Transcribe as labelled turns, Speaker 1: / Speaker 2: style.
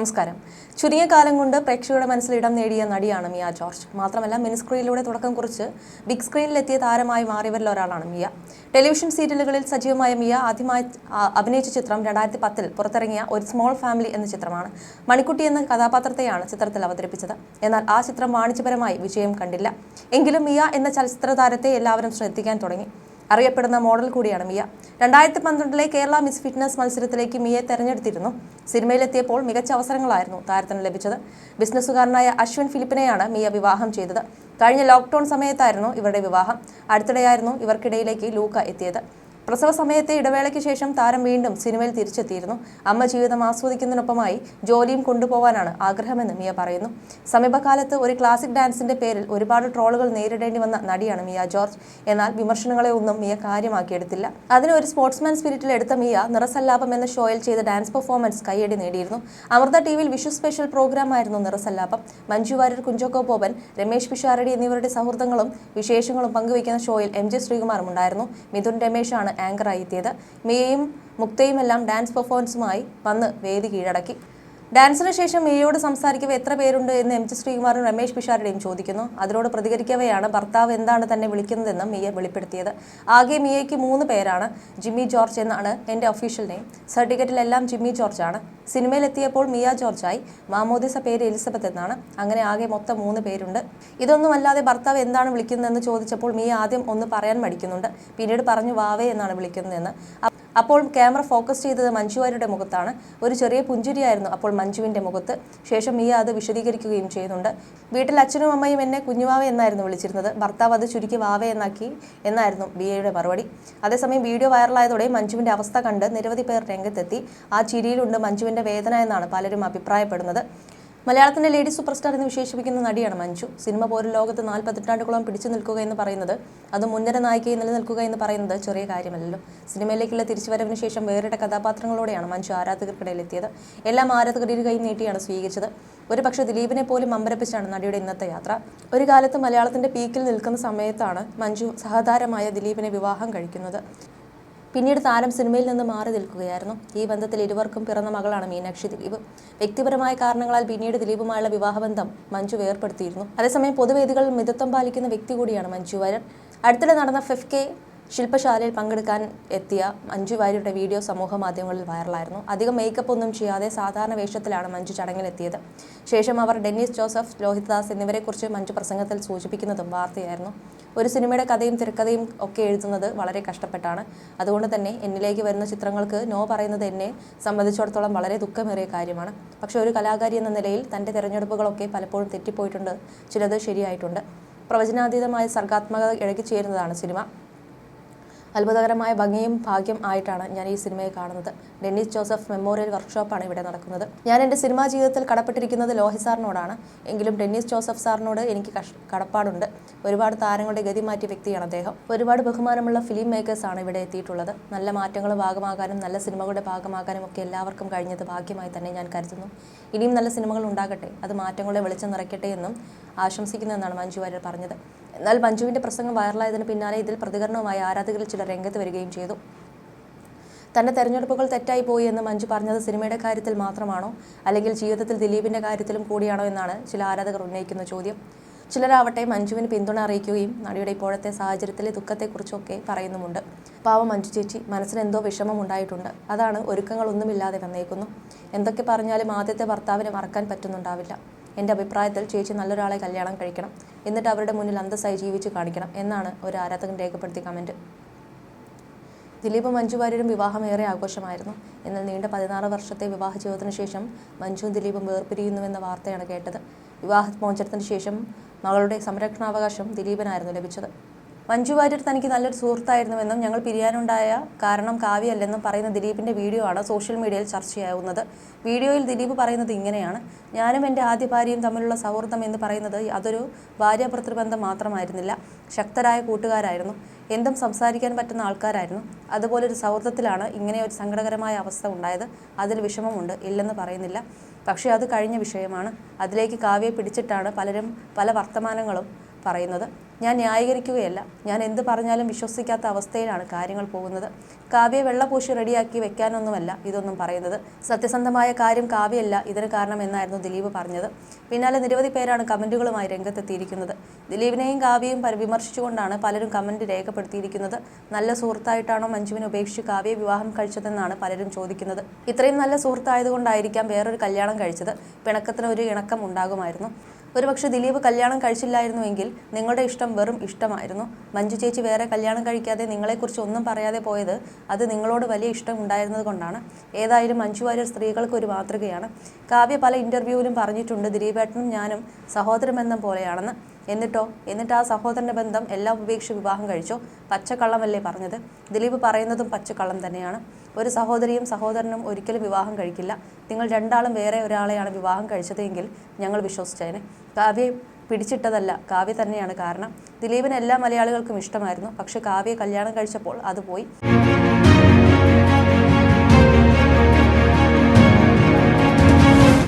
Speaker 1: നമസ്കാരം. ചുരുങ്ങിയ കാലം കൊണ്ട് പ്രേക്ഷകരുടെ മനസ്സിൽ ഇടം നേടിയ നടിയാണ് മിയ ജോർജ്. മാത്രമല്ല മിനിസ്ക്രീനിലൂടെ തുടക്കം കുറിച്ച് ബിഗ് സ്ക്രീനിലെത്തിയ താരമായി മാറിയവരിൽ ഒരാളാണ് മിയ. ടെലിവിഷൻ സീരിയലുകളിൽ സജീവമായ മിയ ആദ്യമായി അഭിനയിച്ച ചിത്രം രണ്ടായിരത്തി പത്തിൽ പുറത്തിറങ്ങിയ ഒരു സ്മോൾ ഫാമിലി എന്ന ചിത്രമാണ്. മണിക്കുട്ടി എന്ന കഥാപാത്രത്തെയാണ് ചിത്രത്തിൽ അവതരിപ്പിച്ചത്. എന്നാൽ ആ ചിത്രം വാണിജ്യപരമായി വിജയം കണ്ടില്ല. എങ്കിലും മിയ എന്ന ചലച്ചിത്ര താരത്തെ എല്ലാവരും ശ്രദ്ധിക്കാൻ തുടങ്ങി. അറിയപ്പെടുന്ന മോഡൽ കൂടിയാണ് മിയ. രണ്ടായിരത്തി പന്ത്രണ്ടിലെ കേരള മിസ് ഫിറ്റ്നസ് മത്സരത്തിലേക്ക് മിയെ തെരഞ്ഞെടുത്തിരുന്നു. സിനിമയിലെത്തിയപ്പോൾ മികച്ച അവസരങ്ങളായിരുന്നു താരത്തിന് ലഭിച്ചത്. ബിസിനസ്സുകാരനായ അശ്വിൻ ഫിലിപ്പിനെയാണ് മിയ വിവാഹം ചെയ്തത്. കഴിഞ്ഞ ലോക്ക്ഡൌൺ സമയത്തായിരുന്നു ഇവരുടെ വിവാഹം. അടുത്തിടെയായിരുന്നു ഇവർക്കിടയിലേക്ക് ലൂക്ക എത്തിയത്. പ്രസവ സമയത്തെ ഇടവേളയ്ക്ക് ശേഷം താരം വീണ്ടും സിനിമയിൽ തിരിച്ചെത്തിയിരുന്നു. അമ്മ ജീവിതം ആസ്വദിക്കുന്നതിനൊപ്പമായി ജോലിയും കൊണ്ടുപോകാനാണ് ആഗ്രഹമെന്ന് മിയ പറയുന്നു. സമീപകാലത്ത് ഒരു ക്ലാസിക് ഡാൻസിന്റെ പേരിൽ ഒരുപാട് ട്രോളുകൾ നേരിടേണ്ടി വന്ന നടിയാണ് മിയ ജോർജ്. എന്നാൽ വിമർശനങ്ങളെ ഒന്നും മിയ കാര്യമാക്കിയെടുത്തില്ല. അതിന് ഒരു സ്പോർട്സ്മാൻ സ്പിരിറ്റിൽ എടുത്ത മിയ നിറസല്ലാപം എന്ന ഷോയിൽ ചെയ്ത ഡാൻസ് പെർഫോമൻസ് കൈയടി നേടിയിരുന്നു. അമൃത ടി വിയിൽ വിഷു സ്പെഷ്യൽ പ്രോഗ്രാം ആയിരുന്നു നിറസല്ലാപം. മഞ്ജു വാര്യർ കുഞ്ചോക്കോ ബോബൻ രമേശ് പിഷാരടി എന്നിവരുടെ സൗഹൃദങ്ങളും വിശേഷങ്ങളും പങ്കുവയ്ക്കുന്ന ഷോയിൽ എം ജെ ശ്രീകുമാറും ഉണ്ടായിരുന്നു. മിഥുൻ രമേശാണ് ആങ്കറായി എത്തിയത് മിയയും മുക്തയുമെല്ലാം ഡാൻസ് പെർഫോമൻസുമായി വന്ന് വേദി കീഴടക്കി. ഡാൻസിന് ശേഷം മിയയോട് സംസാരിക്കവ എത്ര പേരുണ്ട് എന്ന് എം ജി ശ്രീകുമാറും രമേശ് പിഷാരുടെയും ചോദിക്കുന്നു. അതിനോട് പ്രതികരിക്കവെയാണ് ഭർത്താവ് എന്താണ് തന്നെ വിളിക്കുന്നതെന്ന് മിയ വെളിപ്പെടുത്തിയത്. ആകെ മിയയ്ക്ക് മൂന്ന് പേരാണ്. ജിമ്മി ജോർജ് എന്നാണ് എന്റെ ഒഫീഷ്യൽ നെയിം സർട്ടിഫിക്കറ്റിലെല്ലാം ജിമ്മി ജോർജ് ആണ്. സിനിമയിലെത്തിയപ്പോൾ മിയ ജോർജായി. മാമോദിസ പേര് എലിസബത്ത് എന്നാണ്. അങ്ങനെ ആകെ മൊത്തം മൂന്ന് പേരുണ്ട്. ഇതൊന്നുമല്ലാതെ ഭർത്താവ് എന്താണ് വിളിക്കുന്നതെന്ന് ചോദിച്ചപ്പോൾ മിയ ആദ്യം ഒന്ന് പറയാൻ മടിക്കുന്നുണ്ട്. പിന്നീട് പറഞ്ഞു വാവേ എന്നാണ് വിളിക്കുന്നതെന്ന്. അപ്പോൾ ക്യാമറ ഫോക്കസ് ചെയ്തത് മഞ്ജു വാര്യരുടെ മുഖത്താണ്. ഒരു ചെറിയ പുഞ്ചിരിയായിരുന്നു അപ്പോൾ മഞ്ജുവിന്റെ മുഖത്ത്. ശേഷം മിയ അത് വിശദീകരിക്കുകയും ചെയ്യുന്നുണ്ട്. വീട്ടിൽ അച്ഛനും അമ്മയും എന്നെ കുഞ്ഞുവാവ എന്നായിരുന്നു വിളിച്ചിരുന്നത്. ഭർത്താവ് അത് ചുരുക്കി വാവ എന്നാക്കി എന്നായിരുന്നു ബിയയുടെ മറുപടി. അതേസമയം വീഡിയോ വൈറലായതോടെ മഞ്ജുവിന്റെ അവസ്ഥ കണ്ട് നിരവധി പേർ രംഗത്തെത്തി. ആ ചിരിയിലുണ്ട് മഞ്ജുവിന്റെ വേദന എന്നാണ് പലരും അഭിപ്രായപ്പെടുന്നത്. മലയാളത്തിന്റെ ലേഡി സൂപ്പർ സ്റ്റാർ എന്ന് വിശേഷിപ്പിക്കുന്ന നടിയാണ് മഞ്ജു. സിനിമ പോലും ലോകത്ത് നാൽപ്പത്തെട്ടാണ്ടുകളോളം പിടിച്ചു നിൽക്കുക എന്ന് പറയുന്നത് അത് മുൻനിര നായികയെ നിലനിൽക്കുക എന്ന് പറയുന്നത് ചെറിയ കാര്യമല്ലല്ലോ. സിനിമയിലേക്കുള്ള തിരിച്ചുവരവിന് ശേഷം വേറിട്ട കഥാപാത്രങ്ങളോടെയാണ് മഞ്ജു ആരാധകർക്കിടയിൽ എത്തിയത് എല്ലാം ആരാധകരുടെ കൈ നീട്ടിയാണ് സ്വീകരിച്ചത്. ഒരു പക്ഷേ ദിലീപിനെ പോലും അമ്പരപ്പിച്ചാണ് നടിയുടെ ഇന്നത്തെ യാത്ര. ഒരു കാലത്ത് മലയാളത്തിന്റെ പീക്കിൽ നിൽക്കുന്ന സമയത്താണ് മഞ്ജു സഹതാരമായ ദിലീപിനെ വിവാഹം കഴിക്കുന്നത്. പിന്നീട് താരം സിനിമയിൽ നിന്ന് മാറി നിൽക്കുകയായിരുന്നു. ഈ ബന്ധത്തിൽ ഇരുവർക്കും പിറന്ന മകളാണ് മീനാക്ഷി ദിലീപ്. വ്യക്തിപരമായ കാരണങ്ങളാൽ പിന്നീട് ദിലീപുമായുള്ള വിവാഹബന്ധം മഞ്ജു വേർപ്പെടുത്തിയിരുന്നു അതേസമയം പൊതുവേദികളിൽ മിതത്വം പാലിക്കുന്ന വ്യക്തി കൂടിയാണ് മഞ്ജു വാര്യർ. അടുത്തിടെ നടന്ന ഫിഫ് കെ ശില്പശാലയിൽ പങ്കെടുക്കാൻ എത്തിയ മഞ്ജു വാര്യരുടെ വീഡിയോ സമൂഹ മാധ്യമങ്ങളിൽ വൈറലായിരുന്നു. അധികം മേക്കപ്പ് ഒന്നും ചെയ്യാതെ സാധാരണ വേഷത്തിലാണ് മഞ്ജു ചടങ്ങിലെത്തിയത്. ശേഷം അവർ ഡെന്നീസ് ജോസഫ് ലോഹിതദാസ് എന്നിവരെക്കുറിച്ച് മഞ്ജു പ്രസംഗത്തിൽ സൂചിപ്പിക്കുന്നതും വാർത്തയായിരുന്നു. ഒരു സിനിമയുടെ കഥയും തിരക്കഥയും ഒക്കെ എഴുതുന്നത് വളരെ കഷ്ടപ്പെട്ടാണ്. അതുകൊണ്ട് തന്നെ എന്നിലേക്ക് വരുന്ന ചിത്രങ്ങൾക്ക് നോ പറയുന്നത് എന്നെ സംബന്ധിച്ചിടത്തോളം വളരെ ദുഃഖമേറിയ കാര്യമാണ്. പക്ഷേ ഒരു കലാകാരി എന്ന നിലയിൽ തന്റെ തിരഞ്ഞെടുപ്പുകളൊക്കെ പലപ്പോഴും തെറ്റിപ്പോയിട്ടുണ്ട്. ചിലത് ശരിയായിട്ടുണ്ട്. പ്രവചനാതീതമായ സർഗാത്മകത ഇഴകിച്ചേരുന്നതാണ് സിനിമ. അത്ഭുതകരമായ ഭംഗിയും ഭാഗ്യം ആയിട്ടാണ് ഞാൻ ഈ സിനിമയെ കാണുന്നത്. ഡെന്നിസ് ജോസഫ് മെമ്മോറിയൽ വർക്ക്ഷോപ്പാണ് ഇവിടെ നടക്കുന്നത്. ഞാൻ എന്റെ സിനിമാ ജീവിതത്തിൽ കടപ്പെട്ടിരിക്കുന്നത് ലോഹി സാറിനോടാണ്. എങ്കിലും ഡെന്നിസ് ജോസഫ് സാറിനോട് എനിക്ക് കടപ്പാടുണ്ട്. ഒരുപാട് താരങ്ങളുടെ ഗതി മാറ്റിയ വ്യക്തിയാണ് അദ്ദേഹം. ഒരുപാട് ബഹുമാനമുള്ള ഫിലിം മേക്കേഴ്സാണ് ഇവിടെ എത്തിയിട്ടുള്ളത്. നല്ല മാറ്റങ്ങൾ ഭാഗമാകാനും നല്ല സിനിമകളുടെ ഭാഗമാകാനും ഒക്കെ എല്ലാവർക്കും കഴിഞ്ഞത് ഭാഗ്യമായി തന്നെ ഞാൻ കരുതുന്നു. ഇനിയും നല്ല സിനിമകൾ ഉണ്ടാകട്ടെ. അത് മാറ്റങ്ങളെ വെളിച്ചം നിറയ്ക്കട്ടെ എന്നും ആശംസിക്കുന്നുവെന്നാണ് മഞ്ജു വാര്യർ പറഞ്ഞത്. എന്നാൽ മഞ്ജുവിന്റെ പ്രസംഗം വൈറലായതിന് പിന്നാലെ ഇതിൽ പ്രതികരണവുമായി ആരാധകരിൽ ചിലർ രംഗത്ത് വരികയും ചെയ്തു. തന്റെ തെരഞ്ഞെടുപ്പുകൾ തെറ്റായി പോയി എന്ന് മഞ്ജു പറഞ്ഞത് സിനിമയുടെ കാര്യത്തിൽ മാത്രമാണോ? അല്ലെങ്കിൽ ജീവിതത്തിൽ ദിലീപിന്റെ കാര്യത്തിലും കൂടിയാണോ എന്നാണ് ചില ആരാധകർ ഉന്നയിക്കുന്ന ചോദ്യം. ചിലരാവട്ടെ മഞ്ജുവിന് പിന്തുണ അറിയിക്കുകയും നടിയുടെ ഇപ്പോഴത്തെ സാഹചര്യത്തിലെ ദുഃഖത്തെക്കുറിച്ചൊക്കെ പറയുന്നുമുണ്ട്. പാവം മഞ്ജു ചേച്ചി മനസ്സിന് എന്തോ വിഷമം ഉണ്ടായിട്ടുണ്ട്. അതാണ് ഒരുക്കങ്ങളൊന്നുമില്ലാതെ വന്നേക്കുന്നു. എന്തൊക്കെ പറഞ്ഞാലും ആദ്യത്തെ ഭർത്താവിനെ മറക്കാൻ പറ്റുന്നുണ്ടാവില്ല. എന്റെ അഭിപ്രായത്തിൽ ചേച്ചി നല്ലൊരാളെ കല്യാണം കഴിക്കണം. എന്നിട്ട് അവരുടെ മുന്നിൽ അന്തസ്സായി ജീവിച്ച് കാണിക്കണം എന്നാണ് ഒരു ആരാധകൻ രേഖപ്പെടുത്തിയ കമന്റ് ദിലീപും മഞ്ജു വാര്യരും വിവാഹം ഏറെ ആഘോഷമായിരുന്നു. എന്നാൽ നീണ്ട പതിനാറ് വർഷത്തെ വിവാഹ ജീവിതത്തിന് ശേഷം മഞ്ജുവും ദിലീപും വേർപിരിയുന്നുവെന്ന വാർത്തയാണ് കേട്ടത്. വിവാഹ മോചനത്തിന് ശേഷം മകളുടെ സംരക്ഷണാവകാശം ദിലീപിനായിരുന്നു ലഭിച്ചത്. മഞ്ജു വാര്യർ തനിക്ക് നല്ലൊരു സുഹൃത്തായിരുന്നുവെന്നും ഞങ്ങൾ പിരിയാനുണ്ടായ കാരണം കാവ്യല്ലെന്നും പറയുന്ന ദിലീപിന്റെ വീഡിയോ ആണ് സോഷ്യൽ മീഡിയയിൽ ചർച്ചയാവുന്നത്. വീഡിയോയിൽ ദിലീപ് പറയുന്നത് ഇങ്ങനെയാണ് ഞാനും എന്റെ ആദ്യ ഭാര്യയും തമ്മിലുള്ള സൗഹൃദം എന്ന് പറയുന്നത് അതൊരു ഭാര്യ പ്രതിബന്ധം മാത്രമായിരുന്നില്ല. ശക്തരായ കൂട്ടുകാരായിരുന്നു. എന്തും സംസാരിക്കാൻ പറ്റുന്ന ആൾക്കാരായിരുന്നു. അതുപോലൊരു സൗഹൃദത്തിലാണ് ഇങ്ങനെ ഒരു സങ്കടകരമായ അവസ്ഥ ഉണ്ടായത്. അതിൽ വിഷമമുണ്ട്. ഇല്ലെന്ന് പറയുന്നില്ല. പക്ഷേ അത് കഴിഞ്ഞ വിഷയമാണ്. അതിലേക്ക് കാവ്യെ പിടിച്ചിട്ടാണ് പലരും പല വർത്തമാനങ്ങളും പറയുന്നത്. ഞാൻ ന്യായീകരിക്കുകയല്ല. ഞാൻ എന്ത് പറഞ്ഞാലും വിശ്വസിക്കാത്ത അവസ്ഥയിലാണ് കാര്യങ്ങൾ പോകുന്നത്. കാവ്യ വെള്ളപൂശി റെഡിയാക്കി വെക്കാനൊന്നുമല്ല ഇതൊന്നും പറയുന്നത്. സത്യസന്ധമായ കാര്യം കാവ്യല്ല ഇതിന് കാരണം എന്നായിരുന്നു ദിലീപ് പറഞ്ഞത്. പിന്നാലെ നിരവധി പേരാണ് കമന്റുകളുമായി രംഗത്തെത്തിയിരിക്കുന്നത്. ദിലീപിനെയും കാവ്യയും വിമർശിച്ചുകൊണ്ടാണ് പലരും കമന്റ് രേഖപ്പെടുത്തിയിരിക്കുന്നത്. നല്ല സുഹൃത്തായിട്ടാണോ മഞ്ജുവിനെ ഉപേക്ഷിച്ച് കാവ്യ വിവാഹം കഴിച്ചതെന്നാണ് പലരും ചോദിക്കുന്നത്. ഇത്രയും നല്ല സുഹൃത്തായതുകൊണ്ടായിരിക്കാം വേറൊരു കല്യാണം കഴിച്ചത്. പിണക്കത്തിന് ഒരു ഇണക്കം ഉണ്ടാകുമായിരുന്നു. ഒരുപക്ഷെ ദിലീപ് കല്യാണം കഴിച്ചില്ലായിരുന്നുവെങ്കിൽ നിങ്ങളുടെ ഇഷ്ടം വെറും ഇഷ്ടമായിരുന്നു. മഞ്ജു ചേച്ചി വേറെ കല്യാണം കഴിക്കാതെ നിങ്ങളെക്കുറിച്ച് ഒന്നും പറയാതെ പോയത് അത് നിങ്ങളോട് വലിയ ഇഷ്ടം ഉണ്ടായിരുന്നത് കൊണ്ടാണ്. ഏതായാലും മഞ്ജു വാര്യർ സ്ത്രീകൾക്ക് ഒരു മാതൃകയാണ്. കാവ്യ പല ഇന്റർവ്യൂവിലും പറഞ്ഞിട്ടുണ്ട് ദിലീപേട്ടനും ഞാനും സഹോദരമെന്ന പോലെയാണെന്ന്. എന്നിട്ടോ? എന്നിട്ട് ആ സഹോദരന്റെ ബന്ധം എല്ലാം ഉപേക്ഷിച്ച് വിവാഹം കഴിച്ചോ? പച്ചക്കള്ളമല്ലേ പറഞ്ഞത്? ദിലീപ് പറയുന്നതും പച്ചക്കള്ളം തന്നെയാണ്. ഒരു സഹോദരിയും സഹോദരനും ഒരിക്കലും വിവാഹം കഴിക്കില്ല. നിങ്ങൾ രണ്ടാളും വേറെ ഒരാളെയാണ് വിവാഹം കഴിച്ചതെങ്കിൽ ഞങ്ങൾ വിശ്വസിച്ചതിനെ കാവ്യയും പിടിച്ചിട്ടതല്ല കാവ്യ തന്നെയാണ് കാരണം. ദിലീപിന് എല്ലാ മലയാളികൾക്കും ഇഷ്ടമായിരുന്നു. പക്ഷെ കാവ്യ കല്യാണം കഴിച്ചപ്പോൾ അത് പോയി.